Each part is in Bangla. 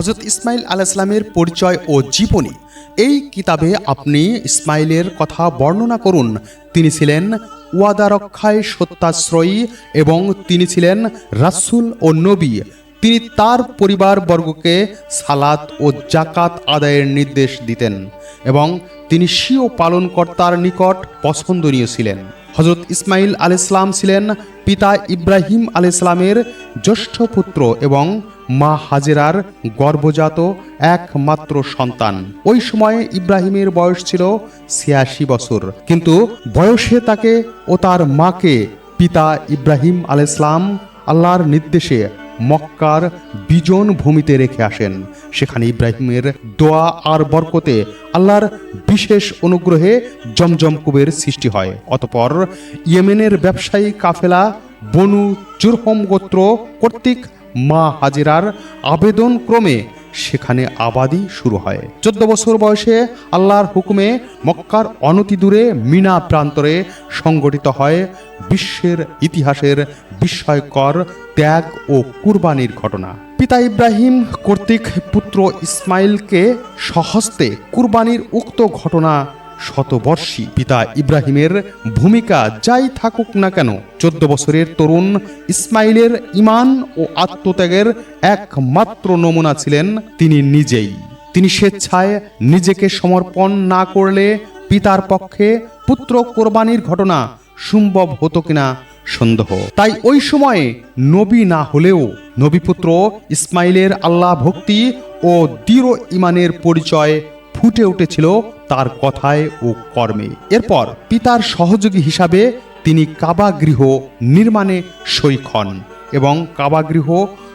হজরত ইসমাইল আলাইসলামের পরিচয় ও জীবনী। এই কিতাবে আপনি ইসমাইলের কথা বর্ণনা করুন। তিনি ছিলেন ওয়াদা রক্ষায় সত্যাশ্রয়ী এবং তিনি ছিলেন রাসূল ও নবী। তিনি তার পরিবারবর্গকে সালাত ও জাকাত আদায়ের নির্দেশ দিতেন এবং তিনি স্বীয় পালনকর্তার নিকট পছন্দনীয় ছিলেন। হজরত ইসমাইল আলাইসলাম ছিলেন পিতা ইব্রাহিম আলাইসলামের জ্যেষ্ঠ পুত্র এবং মা হাজেরার গর্ভজাত একমাত্র সন্তান। ওই সময়ে ইব্রাহিমের বয়স ছিল ছিয়াশি বছর। কিন্তু বয়সে তাকে ও তার মাকে পিতা ইব্রাহিম আলাইসলাম আল্লাহর নির্দেশে মক্কার বিজন ভূমিতে রেখে আসেন। সেখানে ইব্রাহিমের দোয়া আর বরকতে আল্লাহর বিশেষ অনুগ্রহে জমজম কুবের সৃষ্টি হয়। অতপর ইয়েমেনের ব্যবসায়ী কাফেলা বনু জুরহম গোত্র কর্তৃক মা হাজিরার আবেদন ক্রমে সেখানে আবাদি শুরু হয়। চোদ্দ বছর বয়সে আল্লাহর হুকুমে মক্কার অনতি দূরে মিনা প্রান্তরে সংগঠিত হয় বিশ্বের ইতিহাসের বিস্ময়কর ত্যাগ ও কুরবানির ঘটনা। পিতা ইব্রাহিম কর্তৃক পুত্র ইসমাইলকে সহস্তে কুরবানির উক্ত ঘটনা শতবর্ষী পিতা ইব্রাহিমের ভূমিকা যাই থাকুক না কেন, চোদ্দ বছরের তরুণ ইসমাইলের ইমান ও আত্মত্যাগের একমাত্র নমুনা ছিলেন তিনি নিজেই। তিনি স্বেচ্ছায় নিজেকে সমর্পণ না করলে পিতার পক্ষে পুত্র কোরবানির ঘটনা সম্ভব হতো কিনা সন্দেহ। তাই ওই সময়ে নবী না হলেও নবীপুত্র ইসমাইলের আল্লাহ ভক্তি ও দৃঢ় ইমানের পরিচয় ফুটে উঠেছিল তার কথায় ও কর্মে। এরপর পিতার সহযোগী হিসাবে তিনি কাবাগৃহ নির্মাণে সৈক হন এবং কাবাগৃহ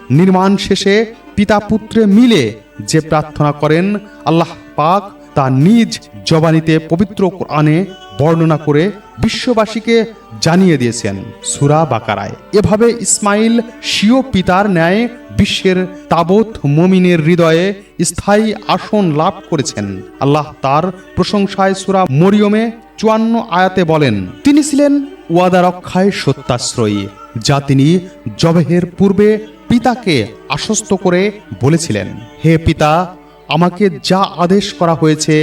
নির্মাণ শেষে পিতা পুত্রে মিলে যে প্রার্থনা করেন, আল্লাহ পাক তা নিজ জবানিতে পবিত্র কোরআনে বর্ণনা করে বিশ্ববাসীকে জানিয়ে দিয়েছেন সুরা বাকারায়। এভাবে ইসমাইল স্বীয় পিতার ন্যায় বিশ্বের তাবৎ মমিনের হৃদয়ে স্থায়ী আসন লাভ করেছেন। আল্লাহ তার প্রশংসায় সুরা মরিয়মে চুয়ান্ন আয়াতে বলেন, তিনি ছিলেন ওয়াদা রক্ষায় সত্যাশ্রয়ী, যা তিনি জবেহের পূর্বে পিতাকে আশ্বস্ত করে বলেছিলেন। হে পিতা, আমাকে যা আদেশ করা হয়েছে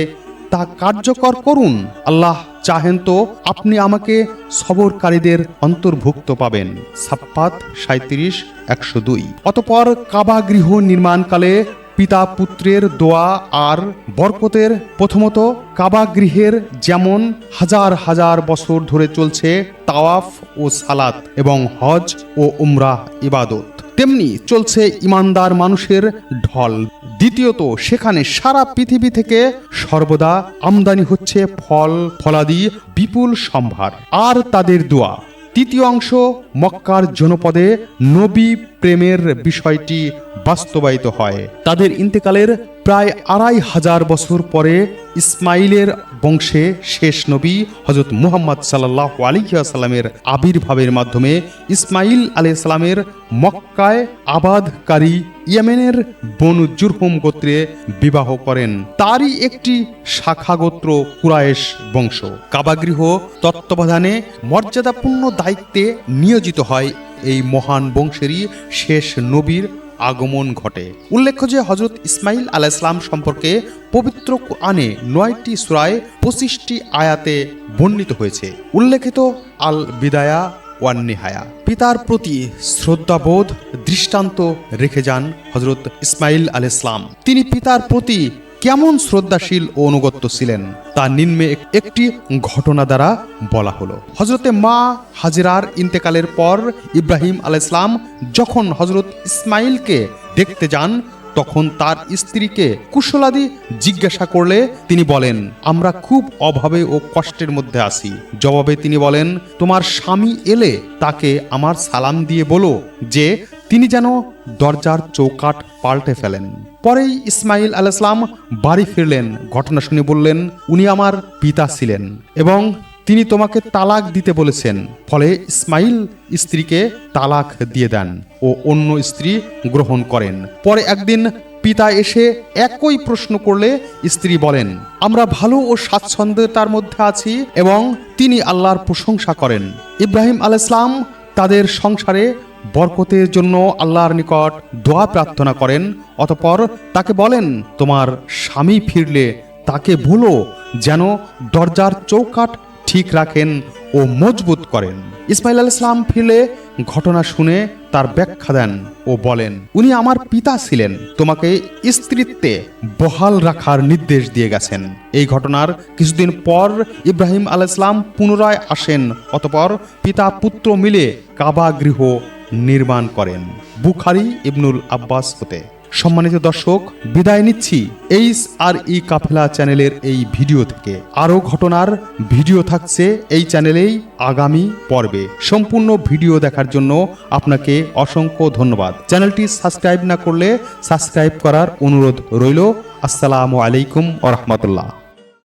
তা কার্যকর করুন। আল্লাহ চাহেন তো আপনি আমাকে সবরকারীদের অন্তর্ভুক্ত পাবেন। সাপ্পাত সাঁত্রিশ একশো দুই। অতপর কাবাগৃহ নির্মাণকালে পিতা পুত্রের দোয়া আর বরকতের প্রথমত কাবাগৃহের যেমন হাজার হাজার বছর ধরে চলছে তাওয়াফ ও সালাত এবং হজ ও উমরাহ ইবাদত। তেমনি চলছে ইমানদার মানুষের ঢল। দ্বিতীয়ত, সেখানে সারা পৃথিবী থেকে সর্বদা আমদানি হচ্ছে ফল, ফলাদি, বিপুল সম্ভার। আর তাদের দোয়া। তৃতীয় অংশ, মক্কার জনপদে নবী প্রেমের বিষয়টি বাস্তবায়িত হয়। তাদের ইন্তেকালের প্রায় আড়াই হাজার বছর পরে ইসমাইলের বংশে শেষ নবী হজরত মুহাম্মদ সাল্লাহ আলিহাসাল্লামের আবির্ভাবের মাধ্যমে ইসমাইল আলাইসাল্লামের মক্কায় আবাদকারী ইয়েমেনের বনু জুরহুম গোত্রে বিবাহ করেন। তারই একটি শাখা গোত্র কুরায়েশ বংশ। কাবাগৃহ তত্ত্বাবধানে মর্যাদাপূর্ণ দায়িত্বে নিয়োজিত হয় এই মহান বংশেরই শেষ নবীর আগমন ঘটে। উল্লেখ্য যে হজরত ইসমাইল আলাইসলাম সম্পর্কে পবিত্র কোরআনে নয়টি সুরায় পঁচিশটি আয়াতে বর্ণিত হয়েছে। উল্লেখিত আল বিদায়া ওয়ান নেহায়া। পিতার প্রতি শ্রদ্ধাবোধ দৃষ্টান্ত রেখে যান হজরত ইসমাইল আল ইসলাম তিনি পিতার প্রতি কেমন শ্রদ্ধাশীল ও অনুগত্য ছিলেন, তা নিম্নে একটি ঘটনা দ্বারা বলা হলো। হজরতে মা হাজিরার ইন্তেকালের পর ইব্রাহিম আল ইসলাম যখন হজরত ইসমাইলকে দেখতে যান তখন তার স্ত্রীকে কুশলাদি জিজ্ঞাসা করলে তিনি বলেন, আমরা খুব অভাবে ও কষ্টের মধ্যে আছি। জবাবে তিনি বলেন, তোমার স্বামী এলে তাকে আমার সালাম দিয়ে বলো যে তিনি যেন দরজার চৌকাট পাল্টে ফেলেন। পরেই ইসমাইল আলাইসলাম বাড়ি ফিরলেন। ঘটনা শুনে বললেন, উনি আমার পিতা ছিলেন এবং তিনি তোমাকে তালাক দিতে বলেছেন, ফলে ইসমাইল স্ত্রীকে তালাক দিয়ে দেন ও অন্য স্ত্রী গ্রহণ করেন। পরে একদিন পিতা এসে একই প্রশ্ন করলে স্ত্রী বলেন, আমরা ভালো ও স্বাচ্ছন্দ্যতার মধ্যে আছি এবং তিনি আল্লাহর প্রশংসা করেন। ইব্রাহিম আলাইসলাম তাদের সংসারে বরকতের জন্য আল্লাহর নিকট দোয়া প্রার্থনা করেন, অতপর তাকে বলেন, তোমার স্বামী ফিরলে তাকে বলো যেন দরজার চৌকাঠ ঠিক রাখেন ও মজবুত করেন। ইসমাইল আল ইসলাম ফিরলে ঘটনা শুনে তার ব্যাখ্যা দেন ও বলেন, উনি আমার পিতা ছিলেন, তোমাকে স্ত্রীত্বে বহাল রাখার নির্দেশ দিয়ে গেছেন। এই ঘটনার কিছুদিন পর ইব্রাহিম আল ইসলাম পুনরায় আসেন, অতপর পিতা পুত্র মিলে কাবা গৃহ নির্মাণ করেন। বুখারি, ইবনুল আব্বাস হতে। সম্মানিত দর্শক, বিদায় নিচ্ছি এইচ আর ই কাফেলা চ্যানেলের এই ভিডিও থেকে। আরও ঘটনার ভিডিও থাকছে এই চ্যানেলেই আগামী পর্বে। সম্পূর্ণ ভিডিও দেখার জন্য আপনাকে অসংখ্য ধন্যবাদ। চ্যানেলটি সাবস্ক্রাইব না করলে সাবস্ক্রাইব করার অনুরোধ রইল। আসসালামু আলাইকুম ওরহমতুল্লাহ